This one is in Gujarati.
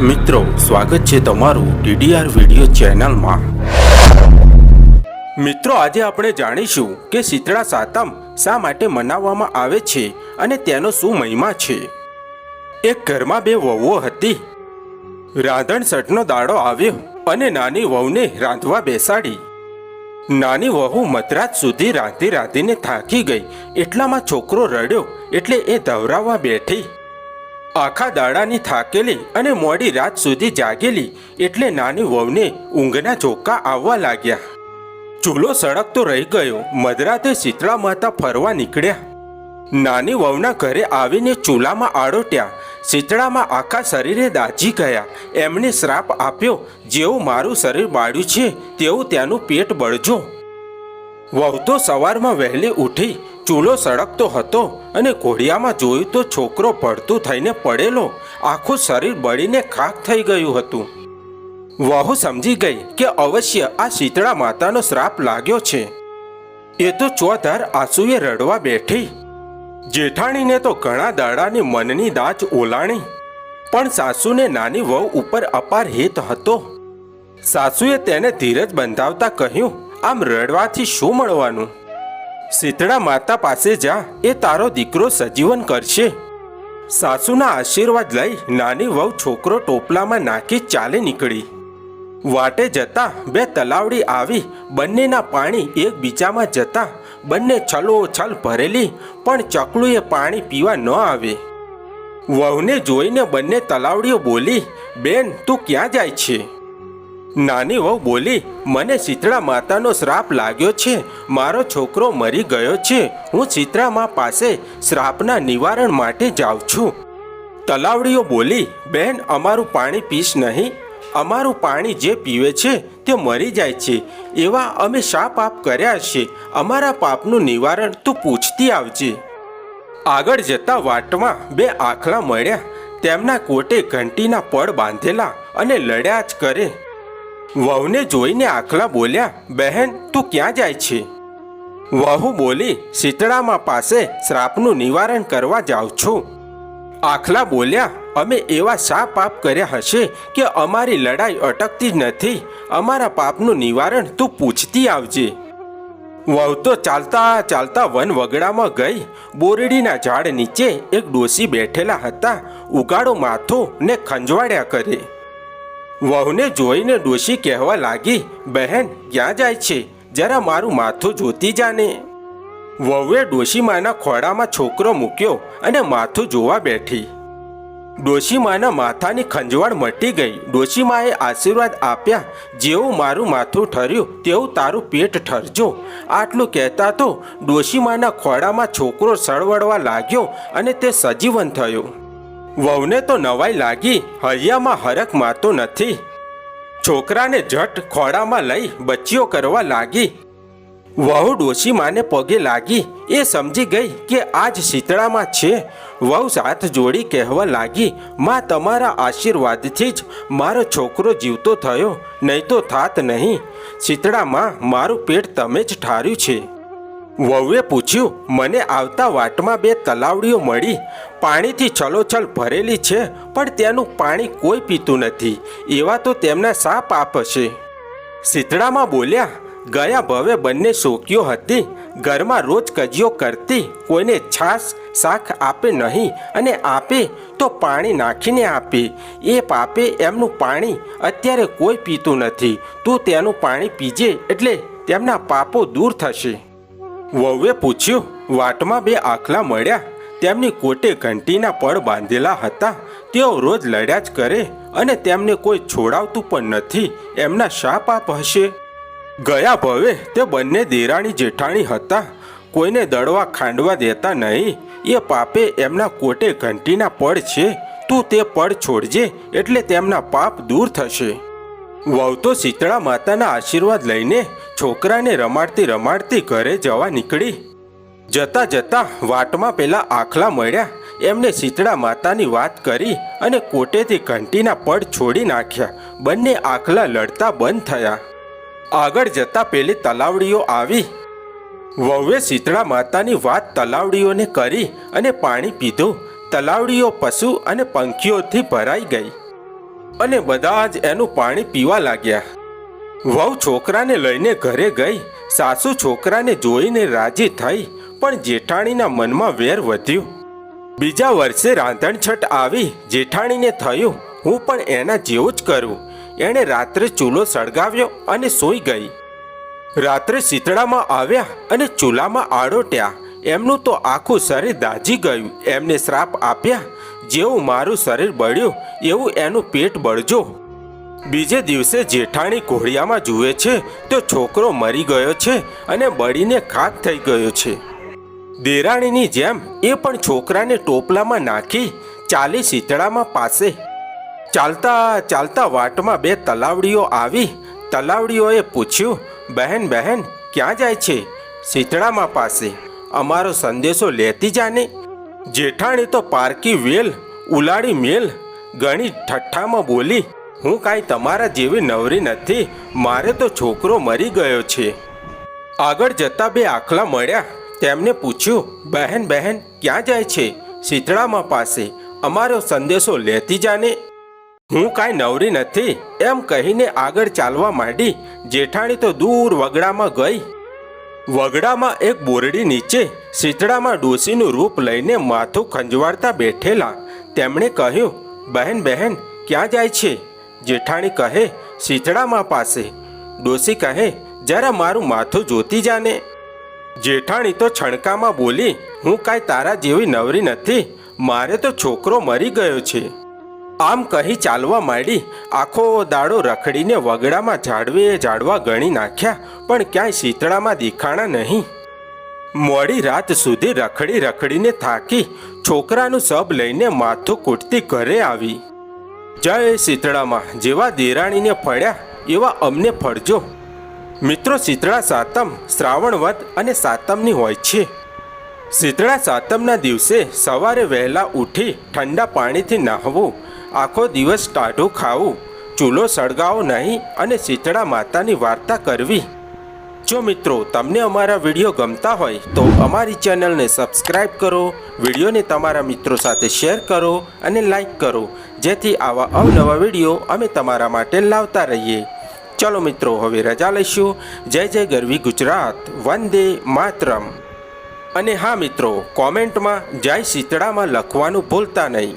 મિત્રો, સ્વાગત છે તમારું ડીડીઆર વીડિયો ચેનલમાં. મિત્રો, આજે આપણે જાણીશું કે શીતળા સાતમ શા માટે મનાવવામાં આવે છે અને તેનો શું મહિમા છે. એક ઘરમાં બે વહુઓ હતી. રાંધણ સટનો દાડો આવ્યો અને નાની વહુને રાંધવા બેસાડી. નાની વહુ મધરાત સુધી રાંધી રાંધીને થાકી ગઈ. એટલામાં છોકરો રડ્યો એટલે એ ધવરાવવા બેઠી. આખા દાડાની થાકેલી અને મોડી રાત સુધી જાગેલી એટલે નાની વહુને ઊંઘના ચોખ્ખા આવવા લાગ્યા. ચૂલો સળગતો રહી ગયો. મધરાતે શીતળા માતા ફરવા નીકળ્યા. નાની વહુના ઘરે આવીને ચૂલામાં આડોટ્યા. શીતળામાં આખા શરીરે દાજી ગયા. એમને શ્રાપ આપ્યો જેવું મારું શરીર બાળ્યું છે તેવું ત્યાંનું પેટ બળજો. વહુ તો સવારમાં વહેલી ઉઠી ચૂલો સળગતો હતો અને ઘોડિયામાં જોયું તો છોકરો પડતું થઈને પડેલો. આખું શરીર બળીને ખાક થઈ ગયું હતું. વહુ સમજી ગઈ કે અવશ્ય આ શીતળા માતાનો શ્રાપ લાગ્યો છે. એ તો ચોધાર આંસુએ રડવા બેઠી. જેઠાણીને તો ઘણા દાડાની મનની દાચ ઓલાણી. પણ સાસુને નાની વહુ ઉપર અપાર હેત હતો. સાસુએ તેને ધીરજ બંધાવતા કહ્યું, આમ રડવાથી શું મળવાનું? શીતળા માતા પાસે જા, એ તારો દીકરો સજીવન કરશે. સાસુના આશીર્વાદ લઈ નાની વહુ છોકરો ટોપલામાં નાખી ચાલે નીકળી. વાટે જતા બે તલાવડી આવી, બંનેના પાણી એકબીજામાં જતા, બંને છલોછલ ભરેલી, પણ ચકલુએ પાણી પીવા ન આવે. વહુને જોઈને બંને તલાવડીઓ બોલી, બેન, તું ક્યાં જાય છે? નાની વહુ બોલી, મને શીતળા માતાનો શ્રાપ લાગ્યો છે. મારો છોકરો મરી ગયો છે. હું શીતળા મા પાસે શ્રાપના નિવારણ માટે જાઉં છું. તલાવડીઓ બોલી, બેન, અમારું પાણી પીશ નહીં. અમારું પાણી જે પીવે છે તે મરી જાય છે. એવા અમે શા પાપ કર્યા છે. અમારા પાપનું નિવારણ તું પૂછતી આવજે. આગળ જતા વાટમાં બે આખલા મળ્યા. તેમના કોટે ઘંટીના પડ બાંધેલા અને લડ્યા જ કરે. વહુને જોઈને આખલા બોલ્યા, બહેન, તું ક્યાં જાય છે? વહુ બોલી, શીતળામાં પાસે શ્રાપનું નિવારણ કરવા જાઉં છું. આખલા બોલ્યા, અમે એવા શા પાપ કર્યા હશે કે અમારી લડાઈ અટકતી જ નથી. અમારા પાપનું નિવારણ તું પૂછતી આવજે. વહુ તો ચાલતા ચાલતા વન વગડામાં ગઈ. બોરડીના ઝાડ નીચે એક ડોસી બેઠેલા હતા. ઉગાડો માથો ને ખંજવાડ્યા કરે. વહુને જોઈને ડોશી કહેવા લાગી, બહેન, ક્યાં જાય છે? જરા મારું માથું જોતી જાને. વહુએ ડોશીમાના ખોડામાં છોકરો મૂક્યો અને માથું જોવા બેઠી. ડોશીમાના માથાની ખંજવાળ મટી ગઈ. ડોશીમાએ આશીર્વાદ આપ્યા, જેવું મારું માથું ઠર્યું, તેવું તારું પેટ ઠરજો. આટલું કહેતા તો ડોશીમાના ખોડામાં છોકરો સળવડવા લાગ્યો અને તે સજીવન થયો. વહુને તો નવાઈ લાગી. હૈયામાં હરખ મારતો નથી. છોકરાને જટ ખોડામાં લઈ બચ્ચીઓ કરવા લાગી. વહુ ડોશીમાને પગે લાગી. એ સમજી ગઈ કે આજ શીતળામાં છે. વહુ સાથ જોડી કહેવા લાગી, માં, તમારા આશીર્વાદથી જ મારો છોકરો જીવતો થયો. નહીં તો થાત નહીં. શીતળામાં મારું પેટ તમે જ ઠાર્યું છે. વહુએ પૂછ્યું, મને આવતા વાટમાં બે તલાવડીઓ મળી. પાણીથી છલોછલ ભરેલી છે, પણ તેનું પાણી કોઈ પીતું નથી. એવા તો તેમના શા પાપ હશે શીતળામાં બોલ્યા, ગયા ભવે બંને શોકીઓ હતી. ઘરમાં રોજ કજિયો કરતી. કોઈને છાશ, શાક આપે નહીં અને આપે તો પાણી નાખીને આપે. એ પાપે એમનું પાણી અત્યારે કોઈ પીતું નથી. તું તેનું પાણી પીજે એટલે તેમના પાપો દૂર થશે. વહુએ પૂછ્યું, વાટમાં બે આખલા મળ્યા? તેમની કોટે ઘંટીના પળ બાંધેલા હતા. તેઓ રોજ લડ્યા જ કરે અને તેમને કોઈ છોડાવતું પણ નથી. એમના શા પાપ હશે. ગયા ભવે તે બંને દેરાણી જેઠાણી હતા. કોઈને દળવા ખાંડવા દેતા નહીં. એ પાપે એમના કોટે ઘંટીના પળ છે. તું તે પળ છોડજે એટલે તેમના પાપ દૂર થશે. વહુ તો શીતળા માતાના આશીર્વાદ લઈને છોકરાને રમાડતી રમાડતી ઘરે જવા નીકળી. જતા જતા વાટમાં પેલા આખલા મળ્યા. એમને શીતળા માતાની વાત કરી અને કોટેથી ઘંટીના પડ છોડી નાખ્યા. બંને આખલા લડતા બંધ થયા. આગળ જતા પેલી તલાવડીઓ આવી. વહુએ શીતળા માતાની વાત તલાવડીઓને કરી અને પાણી પીધું. તલાવડીઓ પશુ અને પંખીઓથી ભરાઈ ગઈ. અને બધા જ એનું પાણી પીવા લાગ્યા. વહુ છોકરાને લઈને ઘરે ગઈ. સાસુ છોકરાને જોઈને રાજી થઈ, પણ જેઠાણીના મનમાં વેર વધ્યું. બીજા વર્ષે રાંધણછટ આવી, જેઠાણીને થયું, હું પણ એના જેવું જ કરું. એણે રાત્રે ચૂલો સળગાવ્યો અને સૂઈ ગઈ. રાત્રે શીતળામાં આવ્યા અને ચૂલામાં આડોટ્યા એમનું તો આખું શરીર દાજી ગયું. એમને શ્રાપ આપ્યા, જેવું મારું શરીર બળ્યું, એવું એનું પેટ બળજો. બીજે દિવસે જેઠાણી ઘોડિયામાં જુએ છે, તો છોકરો મરી ગયો છે અને બળીને ખાક થઈ ગયો છે. દેરાણીની જેમ એ પણ છોકરાને ટોપલામાં નાખી ચાલી શીતળામાં પાસે. ચાલતા ચાલતા વાટમાં બે તલાવડીઓ આવી. તલાવડીઓએ પૂછ્યું, બહેન બહેન, ક્યાં જાય છે? શીતળામાં પાસે. અમારો સંદેશો લેતી જાને જેઠાણી તો પારકી વેલ ઉલાડી મેલ ઘણી ઠઠ્ઠામાં બોલી હું કાંઈ તમારા જેવી નવરી નથી. મારે તો છોકરો મરી ગયો છે. આગળ જતા બે આખલા મળ્યા. તેમને પૂછ્યું, બહેન બહેન, ક્યાં જાય છે? શીતળામાં પાસે. અમારો સંદેશો લેતી જાને. હું કાંઈ નવરી નથી. એમ કહીને આગળ ચાલવા માંડી. જેઠાણી તો દૂર વગડામાં ગઈ. વગડામાં એક બોરડી નીચે શીતળામાં ડોસીનું રૂપ લઈને માથું ખંજવાળતા બેઠેલા. તેમણે કહ્યું, બહેન બહેન, ક્યાં જાય છે? જેઠાણી કહે શીતળામાં પાસે. ડોશી કહે, જરા મારું માથું જોતી જાને. જેઠાણી તો છણકામાં બોલી, હું કાંઈ તારા જેવી નવરી નથી, મારે તો છોકરો મરી ગયો છે. આમ કહી ચાલવા માંડી, આખો દાડો રખડીને વગડામાં ઝાડવે ઝાડવા ગણી નાખ્યા, પણ ક્યાંય શીતળામાં દેખાણા નહીં. મોડી રાત સુધી રખડી રખડીને થાકી, છોકરાનું સબ લઈને માથું કૂટતી ઘરે આવી. જય શીતળામાં. જેવા દેરાણીને ફળ્યા, એવા અમને ફળજો. મિત્રો, શીતળા સાતમ, શ્રાવણ વત અને સાતમની હોય છે. શીતળા સાતમના દિવસે સવારે વહેલા ઉઠી ઠંડા પાણીથી નહાવું, આખો દિવસ ટાઢું ખાવું, ચૂલો સળગાવો નહીં અને શીતળા માતાની વાર્તા કરવી. જો મિત્રો તમને અમારા વીડિયો ગમતા હોય તો અમારી ચેનલને સબસ્ક્રાઈબ કરો, વિડીયોને તમારા મિત્રો સાથે શેર કરો અને લાઈક કરો, જેથી આવા અવનવા વીડિયો અમે તમારા માટે લાવતા રહીએ. ચલો મિત્રો, હવે રજા લઈશું. જય જય ગરવી ગુજરાત. વંદે માતરમ. અને હા મિત્રો, કોમેન્ટમાં જય શીતળામાં લખવાનું ભૂલતા નહીં.